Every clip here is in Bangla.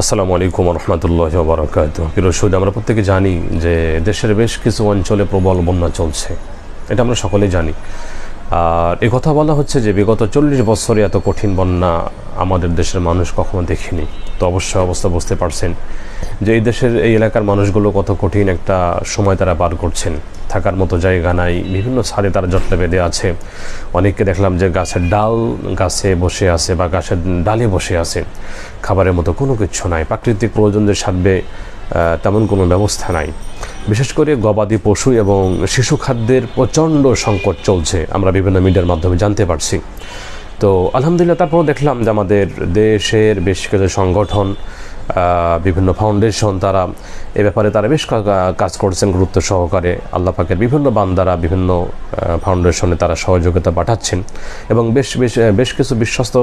আসসালামু আলাইকুম রহমতুল্লাহ বারকাত পিরোসুদ আমরা প্রত্যেকে জানি যে দেশের বেশ কিছু অঞ্চলে প্রবল বন্যা চলছে। এটা আমরা সকলেই জানি। আর এ কথা বলা হচ্ছে যে বিগত চল্লিশ বছরে এত কঠিন বন্যা আমাদের দেশের মানুষ কখনো দেখিনি। তো অবশ্যই অবস্থা বুঝতে পারছেন যে এই দেশের, এই এলাকার মানুষগুলো কত কঠিন একটা সময় তারা পার করছেন। থাকার মতো জায়গা নাই, বিভিন্ন ছাদে তারা জটলে বেঁধে আছে। অনেককে দেখলাম যে গাছের ডাল গাছে বসে আছে বা গাছের ডালে বসে আছে। খাবারের মতো কোনো কিছু নাই, প্রাকৃতিক প্রয়োজনদের সাধবে তেমন কোনো ব্যবস্থা নাই। বিশেষ করে গবাদি পশু এবং শিশু খাদ্যের প্রচণ্ড সংকট চলছে, আমরা বিভিন্ন মিডিয়ার মাধ্যমে জানতে পারছি। তো আলহামদুলিল্লাহ তারপর দেখলাম যে আমাদের দেশের বেশ কিছু সংগঠন বিভিন্ন ফাউন্ডেশন তারা এ ব্যাপারে তারা বেশ কাজ করছেন গুরুত্ব সহকারে। আল্লাহ পাকের বিভিন্ন বান্দারা বিভিন্ন ফাউন্ডেশনে তারা সহযোগিতা পাঠাচ্ছেন এবং বেশ বেশ বেশ কিছু বিশ্বস্ত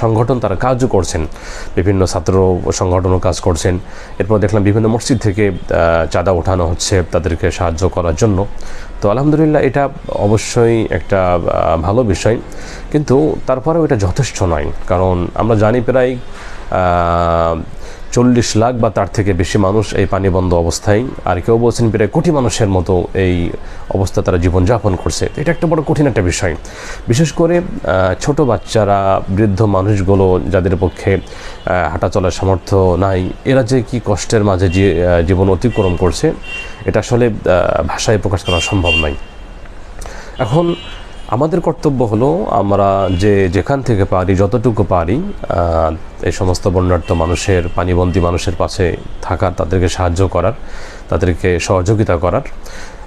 সংগঠন তারা কাজও করছেন। বিভিন্ন ছাত্র সংগঠনও কাজ করছেন। এরপর দেখলাম বিভিন্ন মসজিদ থেকে চাঁদা ওঠানো হচ্ছে তাদেরকে সাহায্য করার জন্য। তো আলহামদুলিল্লাহ এটা অবশ্যই একটা ভালো বিষয়। কিন্তু তারপরেও এটা যথেষ্ট নয়। কারণ আমরা জানি প্রায় চল্লিশ লাখ বা তার থেকে বেশি মানুষ এই পানিবন্ধ অবস্থায়। আর কেউ বলছেন প্রায় কোটি মানুষের মতো এই অবস্থা তারা জীবনযাপন করছে। এটা একটা বড় কঠিন একটা বিষয়। বিশেষ করে ছোট বাচ্চারা, বৃদ্ধ মানুষগুলো যাদের পক্ষে হাঁটা চলার সামর্থ্য নাই, এরা যে কি কষ্টের মাঝে যে জীবন অতিক্রম করছে, এটা আসলে ভাষায় প্রকাশ করা সম্ভব নয়। এখন আমাদের কর্তব্য হলো আমরা যে যেখান থেকে পারি, যতটুকু পারি এই সমস্ত বন্যার্থ মানুষের, পানিবন্দী মানুষের পাশে থাকার, তাদেরকে সাহায্য করার, তাদেরকে সহযোগিতা করার।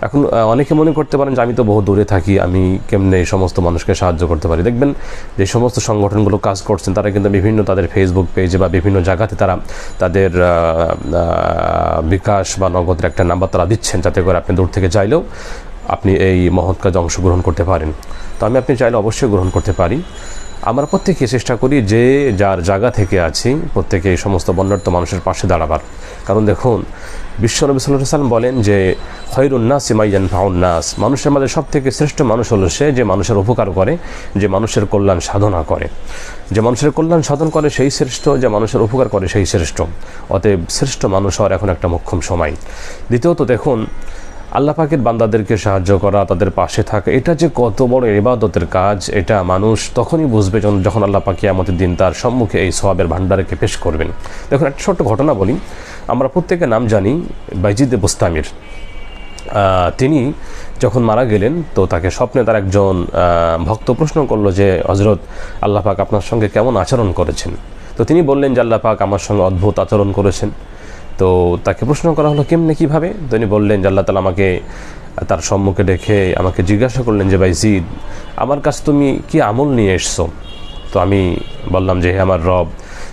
এখন অনেকে মনে করতে পারেন যে আমি তো বহু দূরে থাকি, আমি কেমনে এই সমস্ত মানুষকে সাহায্য করতে পারি? দেখবেন যে সমস্ত সংগঠনগুলো কাজ করছেন, তারা কিন্তু বিভিন্ন তাদের ফেসবুক পেজে বা বিভিন্ন জায়গাতে তারা তাদের বিকাশ বা নগদের একটা নাম্বার তারা দিচ্ছেন, যাতে করে আপনি দূর থেকে চাইলেও আপনি এই মহৎ কাজে অংশগ্রহণ করতে পারেন। তো আমি আপনি চাইলে অবশ্যই গ্রহণ করতে পারি। আমরা প্রত্যেকে চেষ্টা করি যে যার জায়গা থেকে আছি, প্রত্যেকে এই সমস্ত বন্যার্থ মানুষের পাশে দাঁড়াবার। কারণ দেখুন বিশ্বনবী সাল্লাম বলেন যে খৈরুন্নাস ইমাইয়ান ফাউন্নাস মানুষের মাঝে সব থেকে শ্রেষ্ঠ মানুষ হলো সে যে মানুষের উপকার করে, যে মানুষের কল্যাণ সাধনা করে। যে মানুষের কল্যাণ সাধন করে সেই শ্রেষ্ঠ, যে মানুষের উপকার করে সেই শ্রেষ্ঠ। অতএব শ্রেষ্ঠ মানুষ হওয়ার এখন একটা মোক্ষম সময়। দ্বিতীয়ত দেখুন আল্লাহ পাকের বান্দাদেরকে সাহায্য করা, তাদের পাশে থাকা, এটা যে কত বড় ইবাদতের কাজ, এটা মানুষ তখনই বুঝবে যখন আল্লাহ পাকি আমাদের দিন তার সম্মুখে এই সবাবের ভান্ডারকে পেশ করবেন। দেখুন, একটা ছোট্ট ঘটনা বলি। আমরা প্রত্যেকের নাম জানি বাইজিদ বুস্তামির। তিনি যখন মারা গেলেন, তো তাকে স্বপ্নে তার একজন ভক্ত প্রশ্ন করল যে হজরত আল্লাহ পাক আপনার সঙ্গে কেমন আচরণ করেছেন? তো তিনি বললেন যে, আল্লাহ পাক আমার সঙ্গে অদ্ভুত আচরণ করেছেন। তো তাকে প্রশ্ন করা হলো, কেমনে, কীভাবে? তিনি বললেন যে, আল্লাহ তালা আমাকে, তার সম্মুখে ডেকে আমাকে জিজ্ঞাসা করলেন যে, ভাই জিদ, আমার কাছে তুমি কি আমল নিয়ে এসছো? তো আমি বললাম যে, হে আমার রব,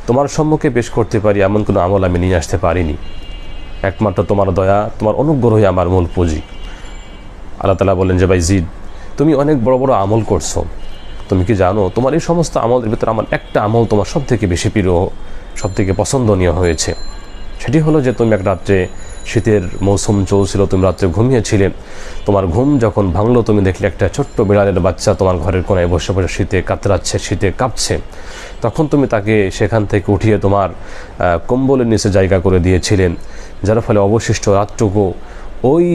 তোমার সম্মুখে পেশ করতে পারি এমন কোনো আমল আমি নিয়ে আসতে পারিনি। একমাত্র তোমার দয়া, তোমার অনুগ্রহই আমার মূল পুঁজি। আল্লাহ তালা বলেন যে, ভাই জিদ, তুমি অনেক বড় বড় আমল করছ। তুমি কি জানো, তোমার এই সমস্ত আমলের ভিতরে আমার একটা আমল তোমার সব থেকে বেশি প্রিয় সব থেকে পছন্দনীয় হয়েছে। সেটি হলো যে তুমি এক রাত্রে শীতের মৌসুম চলছিল, তুমি রাত্রে ঘুমিয়েছিলে। তোমার ঘুম যখন ভাঙলো, তুমি দেখলে একটা ছোট্ট বিড়ালের বাচ্চা তোমার ঘরের কোনায় বসে বসে শীতে কাতরাচ্ছে, শীতে কাঁপছে। তখন তুমি তাকে সেখান থেকে উঠিয়ে তোমার কম্বলের নিচে জায়গা করে দিয়েছিলেন যার ফলে অবশিষ্ট রাতটুকু ওই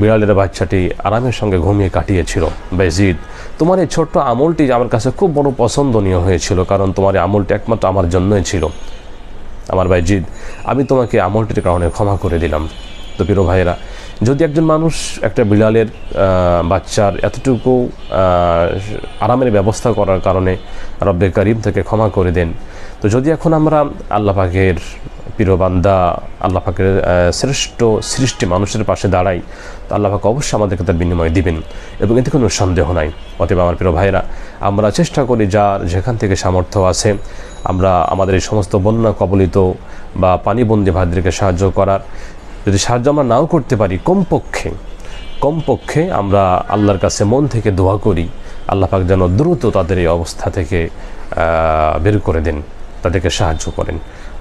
বিড়ালের বাচ্চাটি আরামের সঙ্গে ঘুমিয়ে কাটিয়েছিল। বেজিদ তোমার এই ছোট্ট আমলটি আমার কাছে খুব বড় পছন্দনীয় হয়েছিল, কারণ তোমার এই আমলটি একমাত্র আমার জন্যই ছিল। আমার ভাই জিদ, আমি তোমাকে আমলটির কারণে ক্ষমা করে দিলাম। তো প্রিয় ভাইয়েরা, যদি একজন মানুষ একটা বিড়ালের বাচ্চার এতটুকু আরামের ব্যবস্থা করার কারণে রব্বে করিম থেকে ক্ষমা করে দেন, তো যদি এখন আমরা আল্লাহ পাকের প্রিয় বান্দা, আল্লাহ পাকের শ্রেষ্ঠ সৃষ্টি মানুষের পাশে দাঁড়াই, তো আল্লাহ পাক অবশ্যই আমাদেরকে তার বিনিময় দিবেন এবং এতে কোনো সন্দেহ নাই। অতএব আমার প্রিয় ভাইরা আমরা চেষ্টা করি যার যেখান থেকে সামর্থ্য আছে, আমরা আমাদের এই সমস্ত বন্যা কবলিত বা পানিবন্দী ভাইদেরকে সাহায্য করার। যদি সাহায্য আমরা নাও করতে পারি, কমপক্ষে কমপক্ষে আমরা আল্লাহর কাছে মন থেকে দোয়া করি, আল্লাহ পাক যেন দ্রুত তাদের এই অবস্থা থেকে বের করে দেন, তাদেরকে সাহায্য করেন।